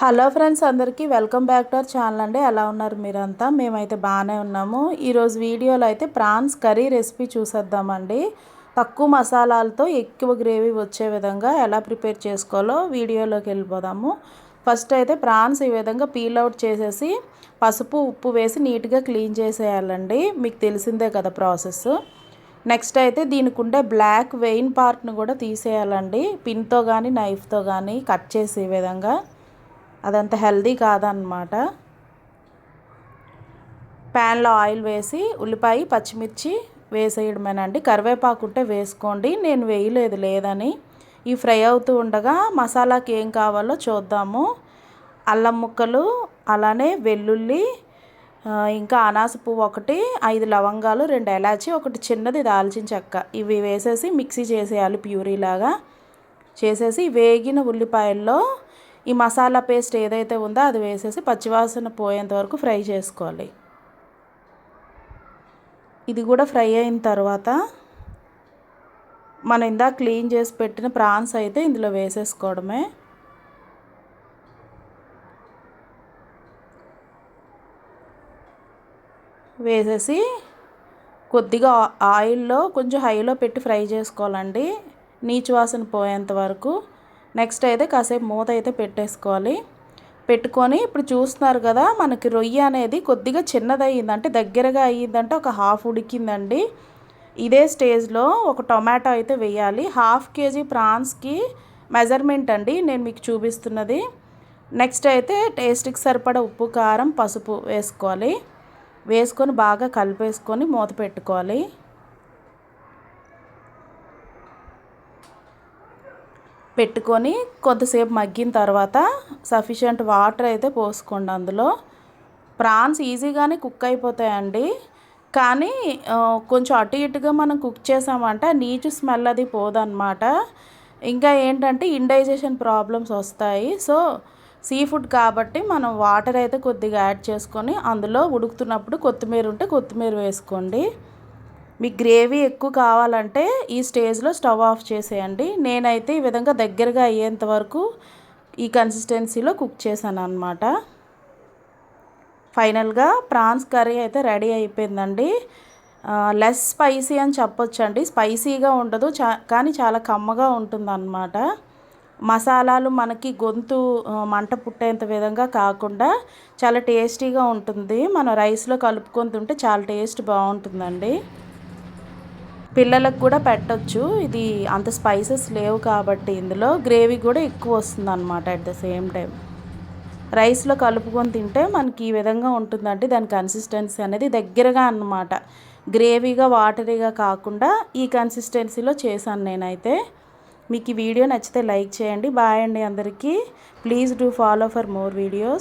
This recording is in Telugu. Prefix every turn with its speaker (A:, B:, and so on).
A: హలో ఫ్రెండ్స్ అందరికీ welcome back to our channel అండి. ఎలా ఉన్నారు మీరంతా? మేమైతే బాగానే ఉన్నాము. ఈరోజు వీడియోలో అయితే ప్రాన్స్ కర్రీ రెసిపీ చూసేద్దామండి. తక్కువ మసాలాలతో ఎక్కువ గ్రేవీ వచ్చే విధంగా ఎలా ప్రిపేర్ చేసుకోవాలో వీడియోలోకి వెళ్ళిపోదాము. ఫస్ట్ అయితే ప్రాన్స్ ఈ విధంగా పీల్ అవుట్ చేసేసి పసుపు ఉప్పు వేసి నీట్గా క్లీన్ చేసేయాలండి. మీకు తెలిసిందే కదా ప్రాసెస్. నెక్స్ట్ అయితే దీనికి ఉండే బ్లాక్ వెయిన్ పార్ట్ను కూడా తీసేయాలండి. పిన్తో కానీ నైఫ్తో కానీ కట్ చేసే విధంగా అదంత హెల్దీ కాదనమాట ప్యాన్లో ఆయిల్ వేసి ఉల్లిపాయ పచ్చిమిర్చి వేసేయడమేనండి. కరివేపాకు ఉంటే వేసుకోండి. నేను వేయలేదు లేదని. ఈ ఫ్రై అవుతూ ఉండగా మసాలాకి ఏం కావాలో చూద్దాము. అల్లం ముక్కలు అలానే వెల్లుల్లి ఇంకా అనాస పువ్వు ఒకటి ఐదు లవంగాలు రెండు ఎలాచి ఒకటి చిన్నది దాల్చిన చెక్క. ఇవి వేసేసి మిక్సీ చేసేయాలి ప్యూరీలాగా. చేసేసి వేగిన ఉల్లిపాయల్లో ఈ మసాలా పేస్ట్ ఏదైతే ఉందో అది వేసేసి పచ్చివాసన పోయేంత వరకు ఫ్రై చేసుకోవాలి. ఇది కూడా ఫ్రై అయిన తర్వాత మనం ఇందాక క్లీన్ చేసి పెట్టిన ప్రాన్స్ అయితే ఇందులో వేసేసుకోవడమే. వేసేసి కొద్దిగా ఆయిల్లో కొంచెం హైలో పెట్టి ఫ్రై చేసుకోవాలండి. నీచు వాసన పోయేంత వరకు నెక్స్ట్ అయితే కాసేపు మూత అయితే పెట్టేసుకోవాలి. పెట్టుకొని ఇప్పుడు చూస్తున్నారు కదా మనకి రొయ్య అనేది కొద్దిగా చిన్నదయ్యింది అంటే దగ్గరగా అయ్యిందంటే ఒక హాఫ్ ఉడికిందండి. ఇదే స్టేజ్లో ఒక టొమాటో అయితే వేయాలి. హాఫ్ కేజీ ప్రాన్స్కి మెజర్మెంట్ అండి నేను మీకు చూపిస్తున్నది. నెక్స్ట్ అయితే టేస్ట్కి సరిపడ ఉప్పు కారం పసుపు వేసుకోవాలి. వేసుకొని బాగా కలిపేసుకొని మూత పెట్టుకోవాలి. పెట్టుకొని కొంతసేపు మగ్గిన తర్వాత సఫిషియంట్ వాటర్ అయితే పోసుకోండి అందులో. ప్రాన్స్ ఈజీగానే కుక్ అయిపోతాయండి. కానీ కొంచెం అటు ఇటుగా మనం కుక్ చేసామంటే నీచు స్మెల్ అది పోదన్నమాట. ఇంకా ఏంటంటే ఇండైజేషన్ ప్రాబ్లమ్స్ వస్తాయి. సో సీ ఫుడ్ కాబట్టి మనం వాటర్ అయితే కొద్దిగా యాడ్ చేసుకొని అందులో ఉడుకుతున్నప్పుడు కొత్తిమీర ఉంటే కొత్తిమీర వేసుకోండి. మీకు గ్రేవీ ఎక్కువ కావాలంటే ఈ స్టేజ్లో స్టవ్ ఆఫ్ చేసేయండి. నేనైతే ఈ విధంగా దగ్గరగా అయ్యేంత వరకు ఈ కన్సిస్టెన్సీలో కుక్ చేశాను అనమాట ఫైనల్గా ప్రాన్స్ కర్రీ అయితే రెడీ అయిపోయిందండి. లెస్ స్పైసీ అని చెప్పొచ్చండి. స్పైసీగా ఉండదు చా కానీ చాలా కమ్మగా ఉంటుందన్నమాట. మసాలాలు మనకి గొంతు మంట పుట్టేంత విధంగా కాకుండా చాలా టేస్టీగా ఉంటుంది. మనం రైస్లో కలుపుకొని తింటే చాలా టేస్ట్ బాగుంటుందండి. పిల్లలకు కూడా పెట్టచ్చు. ఇది అంత స్పైసెస్ లేవు కాబట్టి ఇందులో గ్రేవీ కూడా ఎక్కువ వస్తుంది అనమాట అట్ ద సేమ్ టైం రైస్లో కలుపుకొని తింటే మనకి ఈ విధంగా ఉంటుందండి. దాని కన్సిస్టెన్సీ అనేది దగ్గరగా అన్నమాట. గ్రేవీగా వాటరీగా కాకుండా ఈ కన్సిస్టెన్సీలో చేశాను నేనైతే. మీకు ఈ వీడియో నచ్చితే లైక్ చేయండి. బాయ్ అండి అందరికీ. Please do follow for more videos